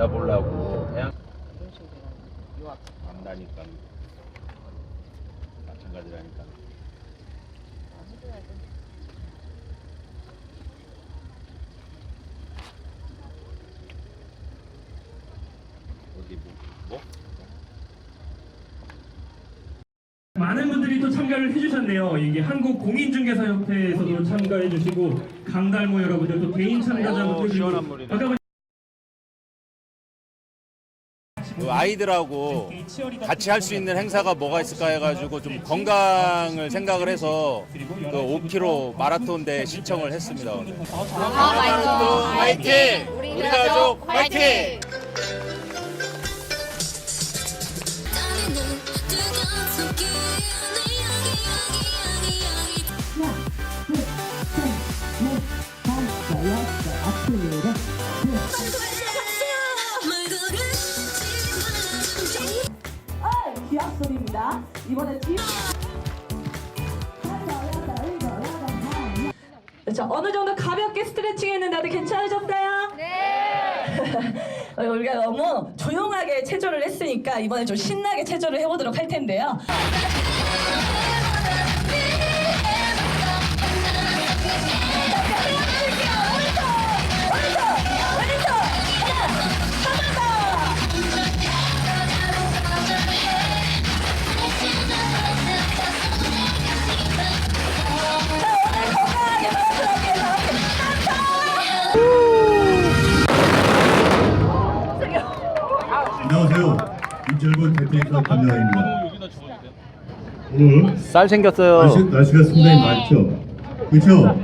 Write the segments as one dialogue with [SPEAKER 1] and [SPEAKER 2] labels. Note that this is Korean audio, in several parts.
[SPEAKER 1] 받아보려고 해양. 안다니까 마찬가지라니까. 어디 뭐? 뭐?
[SPEAKER 2] 많은 분들이 또 참가를 해주셨네요. 이게 한국 공인중개사협회에서도 참가해주시고 강달모 여러분들 또 개인 참가자분들
[SPEAKER 1] 오, 시원한 물이네.
[SPEAKER 2] 아까
[SPEAKER 1] 아이들하고 같이 할 수 있는 행사가 뭐가 있을까 해가지고 좀 건강을 생각을 해서 그 5km 마라톤 대 신청을 했습니다. 오늘. 화이팅! 우리 가족 화이팅!
[SPEAKER 3] 뜨거운 손길 내 여기 여기 여기 여기
[SPEAKER 4] 기합 소리입니다. 이번에 뒤. 자 어느 정도 가볍게 스트레칭 했는데 다들 괜찮으셨어요? 네. 우리가 너무 조용하게 체조를 했으니까 이번에 좀 신나게 체조를 해보도록 할 텐데요.
[SPEAKER 5] 안녕하세요. 인철군 대표이사 김영입니다. 오늘
[SPEAKER 1] 쌀 생겼어요.
[SPEAKER 5] 날씨, 날씨가 상당히 맑죠? 그렇죠?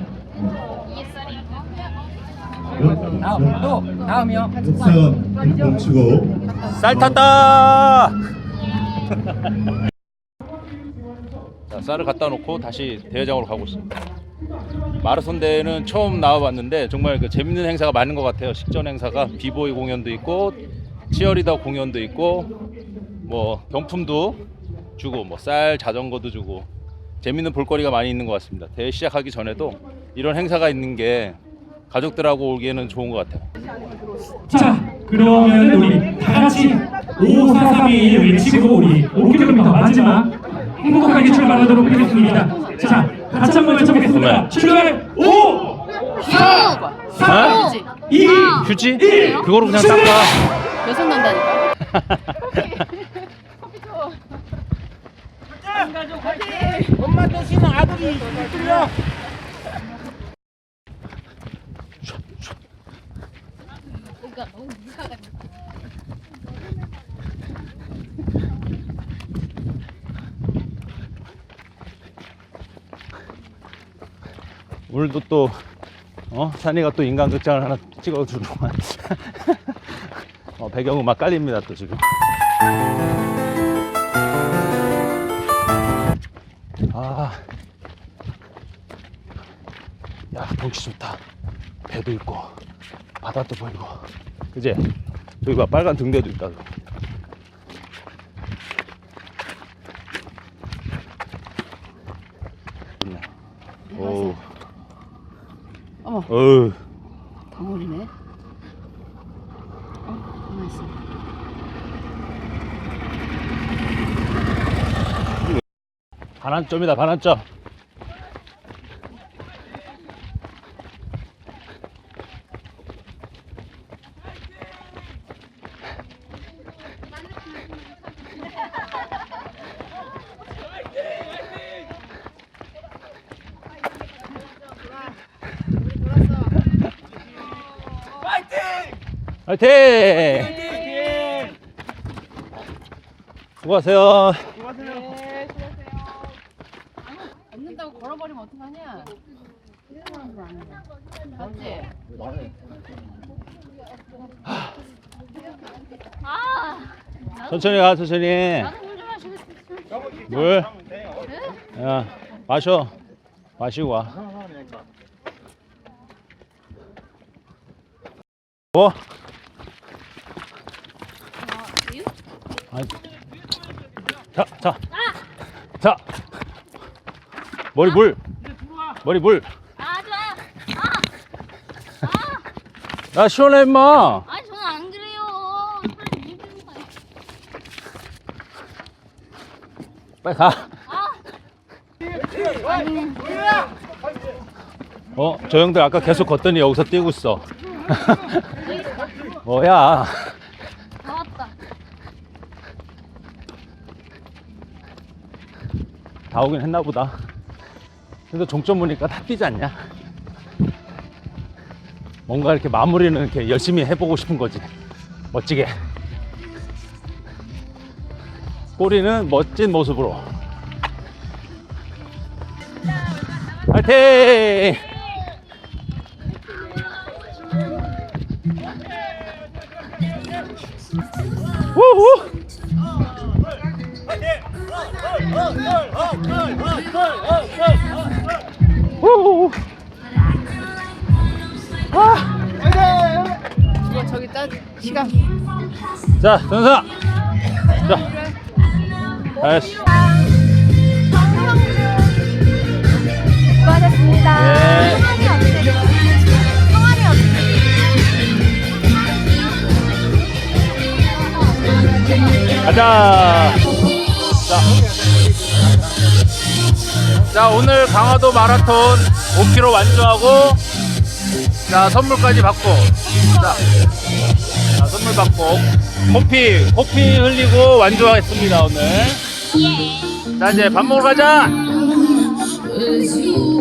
[SPEAKER 5] 다음, 다음이요. 역사가 멈추고
[SPEAKER 1] 쌀 탔다! 자, 쌀을 갖다 놓고 다시 대회장으로 가고 있습니다. 마라톤 대회는 처음 나와봤는데 정말 그 재밌는 행사가 많은 것 같아요. 식전 행사가 비보이 공연도 있고 치어리더 공연도 있고 뭐 경품도 주고 뭐 쌀 자전거도 주고 재밌는 볼거리가 많이 있는 것 같습니다. 대회 시작하기 전에도 이런 행사가 있는 게 가족들하고 오기에는 좋은 것 같아요.
[SPEAKER 2] 자 그러면 우리 다 같이 5431 외치고 우리 5km 마지막 행복하게 출발하도록 하겠습니다. 자 같이 한번 외쳐보겠습니다.
[SPEAKER 1] 네.
[SPEAKER 2] 출발 5 4
[SPEAKER 1] 아?
[SPEAKER 2] 2
[SPEAKER 1] 휴지? 그거로 그냥 닦아.
[SPEAKER 6] 여섯 난다니까.
[SPEAKER 1] 오늘도 또 어? 산이가 또 인간극장을 하나 찍어주더만 어, 배경음악 깔립니다 또 지금. 아, 야 경치 좋다. 배도 있고 바다도 보이고. 그지? 여기 봐 빨간 등대도 있다. 오.
[SPEAKER 6] 어머,
[SPEAKER 1] 어우
[SPEAKER 6] 방울이네. 어, 가만 있어.
[SPEAKER 1] 반환점이다 반환점 파이팅! 수고하세요.
[SPEAKER 6] 얻는다고 걸어버리면 어떡하냐? 맞지?
[SPEAKER 1] 천천히 가, 천천히. 물. 야, 마셔. 마시고 와. 뭐? 아니. 자, 자. 자. 머리 물. 머리 물.
[SPEAKER 3] 아, 좋아. 아.
[SPEAKER 1] 야, 시원해, 임마. 빨리 가. 아, 어, 저 형들 아까 계속 걷더니 여기서 뛰고 있어. 뭐야.
[SPEAKER 3] 다 왔다.
[SPEAKER 1] 다 오긴 했나 보다. 근데 종점 보니까 다 뛰지 않냐? 뭔가 이렇게 마무리는 이렇게 열심히 해보고 싶은 거지. 멋지게. 꼬리는 멋진 모습으로. 화이팅! 우후! 우후!
[SPEAKER 6] 이거 저기 따 시간.
[SPEAKER 1] 자, 전사! 자, 아이씨.
[SPEAKER 3] 수고하셨습니다.
[SPEAKER 1] 네.
[SPEAKER 3] 성함이 어떻게 되세요? 성함이 어떻게
[SPEAKER 1] 가자. 자. 자, 오늘 강화도 마라톤 5km 완주하고, 자, 선물까지 받고, 자, 자 선물 받고, 코피, 코피 흘리고 완주하겠습니다, 오늘. 자, 이제 밥 먹으러 가자!
[SPEAKER 3] 되세요?